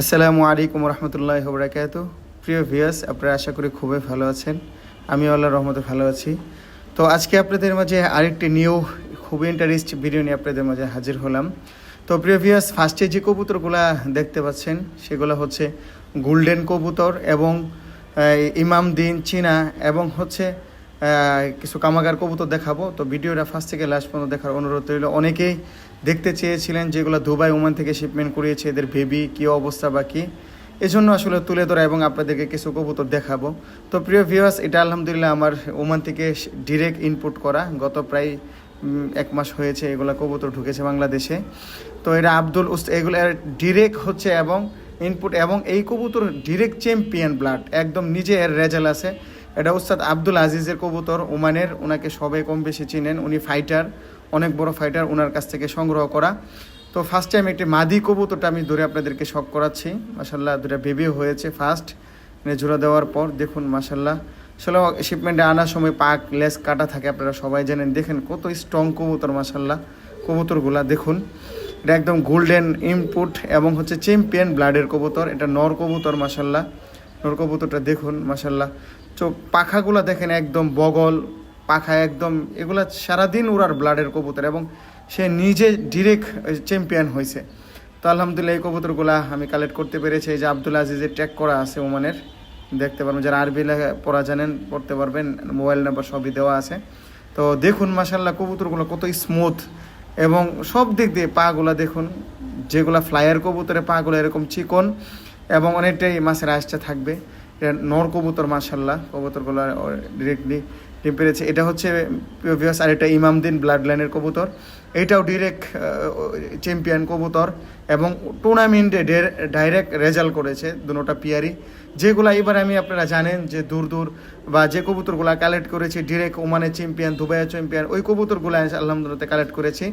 আসসালামু আলাইকুম রহমতুল্লাহ বরাকাত প্রিয় ভিয়াস আপনারা আশা করি খুবই ভালো আছেন। আমি আল্লাহ রহমতে ভালো আছি। তো আজকে আপনাদের মাঝে আরেকটি নিউ খুবই ইন্টারেস্ট নিয়ে আপনাদের মাঝে হাজির হলাম। তো প্রিয় ভিয়াস ফার্স্টে যে কবুতরগুলা দেখতে পাচ্ছেন, সেগুলো হচ্ছে গোল্ডেন কবুতর এবং ইমাম দিন চীনা এবং হচ্ছে কিছু কামাগার কবুতর দেখাবো। তো ভিডিওটা ফার্স্ট থেকে লাস্ট পর্যন্ত দেখার অনুরোধ রইল। অনেকেই দেখতে চেয়েছিলেন যেগুলো দুবাই, ওমান থেকে শিপমেন্ট করিয়েছে। এদের বেবি কী অবস্থা বা কী? এজন্য আসলে তুলে ধরা এবং আপনাদেরকে কিছু কবুতর দেখাবো। তো প্রিয় ভিউয়ার্স এটা আলহামদুলিল্লাহ আমার ওমান থেকে ডিরেক্ট ইনপুট করা। গত প্রায় এক মাস হয়েছে এগুলা কবুতর ঢুকেছে বাংলাদেশে। তো এটা আব্দুল উস্ত এগুলো ডিরেক্ট হচ্ছে এবং ইনপুট এবং এই কবুতর ডিরেক্ট চ্যাম্পিয়ন ব্লাড একদম নিজে এর রেজাল্ট আছে। এটা উস্তাদ আব্দুল আজিজের কবুতর, ওমানের ওনাকে সবাই কম বেশি চিনেন। উনি ফাইটার অনেক বড় ফাইটার ওনার কাছ থেকে সংগ্রহ করা। তো ফার্স্ট টাইম একটি মাদি কবুতরটা আমি ধরে আপনাদেরকে শখ করাচ্ছি। মাসাল্লাহ দুটা বেবি হয়েছে ফার্স্ট মানে জোড়া দেওয়ার পর, দেখুন মাসাল্লাহ আসলে শিপমেন্টে আনার সময় পাক, লেস কাটা থাকে, আপনারা সবাই জানেন। দেখেন কত স্ট্রং কবুতর মাসাল্লাহ কবুতরগুলা দেখুন। এটা একদম গোল্ডেন ইনপুট এবং হচ্ছে চ্যাম্পিয়ন ব্লাডের কবুতর। এটা নর কবুতর মাসাল্লাহ নর কবুতরটা দেখুন মাসাল্লাহ চোখ পাখাগুলো দেখেন একদম বগল, পাখা একদম, এগুলা সারাদিন উড়ার ব্লাডের কবুতর এবং সে নিজে ডিরেক্ট চ্যাম্পিয়ন হয়েছে। তো আলহামদুলিল্লাহ, এই কবুতরগুলা আমি কালেক্ট করতে পেরেছি। এই যে আব্দুল আজিজের ট্যাগ করা আছে ওমানের, দেখতে পারবেন, যারা আরবি পড়া জানেন, পড়তে পারবেন মোবাইল নাম্বার সবই দেওয়া আছে। তো দেখুন মাসাল্লাহ কবুতরগুলো কত স্মুথ এবং সব দিক দিয়ে পাগুলা দেখুন, যেগুলা ফ্লায়ার কবুতরে পাগুলো এরকম চিকন এবং অনেকটাই মাছের আশটা থাকবে। নর কবুতর মাসাল্লাহ কবুতরগুলো ডিরেক্টলি ডিম পেরেছে। এটা হচ্ছে ভিউয়ার্স আর এটা ইমামদিন ব্লাড লাইনের কবুতর। এটাও ডিরেক্ট চ্যাম্পিয়ন কবুতর এবং টুর্নামেন্টে ডাইরেক্ট রেজাল্ট করেছে দুটোটা পিয়ারি যেগুলো এবার আমি আপনারা জানেন যে দূর দূর বা যে কবুতরগুলো কালেক্ট করেছি ডিরেক্ট ওমানে চ্যাম্পিয়ন দুবাইয়ের চ্যাম্পিয়ন ওই কবুতরগুলো আলহামদুলিল্লাহ কালেক্ট করেছি।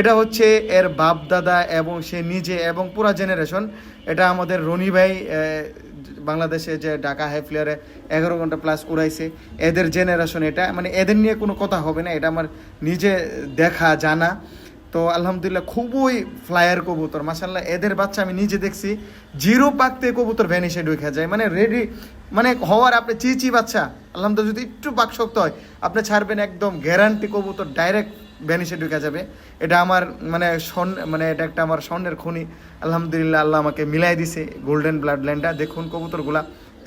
এটা হচ্ছে এর বাপ দাদা এবং সে নিজে এবং পুরা জেনারেশন এটা আমাদের রনি ভাই বাংলাদেশে যে ঢাকা হাই ফ্লেয়ারে এগারো ঘণ্টা প্লাস উড়াইছে, এদের জেনারেশন এটা মানে এদের নিয়ে কোনো কথা হবে না, এটা আমার নিজে দেখা, জানা। তো আলহামদুলিল্লাহ খুবই ফ্লায়ার কবুতর মাসাল্লাহ এদের বাচ্চা আমি নিজে দেখছি, জিরো পাকতে কবুতর ভ্যানিশে ঢুকে যায় মানে রেডি মানে হওয়ার আপনি চিচি বাচ্চা, আলহামদুলিল্লাহ যদি একটু পাক শক্ত হয়, আপনি ছাড়বেন একদম গ্যারান্টি কবুতর ডাইরেক্ট ভ্যানিশে ঢুকে যাবে। এটা আমার মানে স্বর্ণ মানে এটা একটা আমার স্বর্ণের খনি। আলহামদুলিল্লাহ, আল্লাহ আমাকে মিলাই দিছে গোল্ডেন ব্লাড লাইনটা দেখুন কবুতরগুলা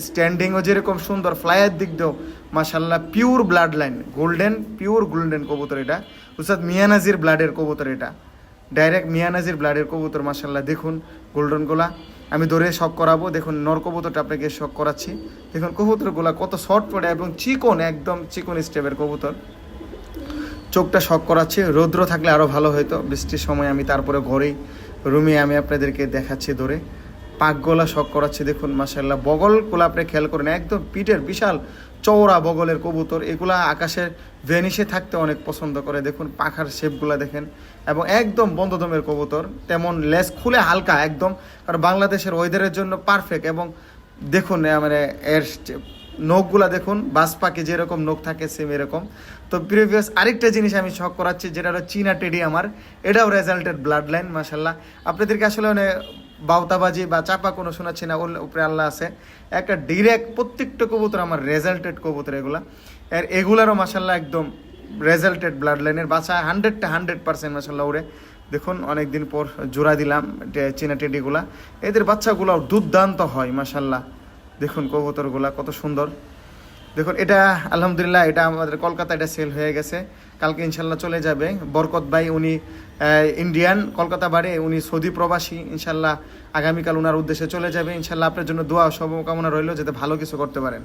স্ট্যান্ডিংও যেরকম সুন্দর ফ্লাইয়ের দিক দিয়েও মাসাল্লাহ pure blood line golden pure golden কবুতর এটা। উস্তাদ মিয়ানাজির ব্লাডের কবুতর এটা। ডাইরেক্ট মিয়ানাজির ব্লাডের কবুতর মাসাল্লাহ দেখুন গোল্ডেনগুলা আমি দৌড়ে শখ করাবো। দেখুন, নর কবুতরটা আপনাকে শখ করাচ্ছি। দেখুন, কবুতরগুলা কত শর্ট পড়ে এবং চিকন, একদম চিকন স্টেপের কবুতর। চোখটা শখ করাচ্ছে, রৌদ্র থাকলে আরও ভালো হতো বৃষ্টির সময় আমি তারপরে ঘরেই, রুমে আমি আপনাদেরকে দেখাচ্ছি ধরে। পাকগোলা শখ করাচ্ছে, দেখুন মাসাল্লাহ বগলগুলো আপনি খেয়াল করেন, একদম পিঠের বিশাল চওড়া বগলের কবুতর। এগুলা আকাশের ভেনিসে থাকতে অনেক পছন্দ করে। দেখুন, পাখার শেপগুলা দেখেন। এবং একদম বন্ধদমের কবুতর, তেমন লেস খুলে হালকা, একদম। কারণ বাংলাদেশের ওয়েদারের জন্য পারফেক্ট এবং দেখুন মানে এর নখগুলা দেখুন, বাস পাখি যেরকম নখ থাকে সেম এরকম। তো প্রিভিয়াস আরেকটা জিনিস আমি শখ করাচ্ছি, যেটা হলো চীনা টেডি আমার। এটাও রেজাল্টেড ব্লাড লাইন মাসাল্লাহ আপনাদেরকে আসলে মানে বাউতাবাজি বা চাপা কোনো শোনাচ্ছি না, ওর উপরে আল্লাহ আছে। একটা ডিরেক্ট প্রত্যেকটা কবুতর আমার রেজাল্টেড কবুতর এগুলা। এর এগুলারও মাসাল্লাহ একদম রেজাল্টেড ব্লাড লাইনের বাচ্চা হান্ড্রেডটা হান্ড্রেড পার্সেন্ট মাসাল্লাহ ওরে। দেখুন অনেক দিন পর জোড়া দিলাম চীনা টেডিগুলা এদের বাচ্চাগুলো দুর্দান্ত হয় মাসাল্লাহ দেখুন কবুতরগুলা কত সুন্দর। দেখুন, এটা আলহামদুলিল্লাহ, এটা আমাদের কলকাতা এটা সেল হয়ে গেছে। কালকে ইনশাল্লাহ চলে যাবে। বরকত ভাই, উনি ইন্ডিয়ান কলকাতা বাড়ি উনি সৌদি প্রবাসী। ইনশাল্লাহ আগামীকাল ওনার উদ্দেশ্যে চলে যাবে। ইনশাল্লাহ আপনার জন্য দোয়া শুভকামনা রইল, যাতে ভালো কিছু করতে পারেন।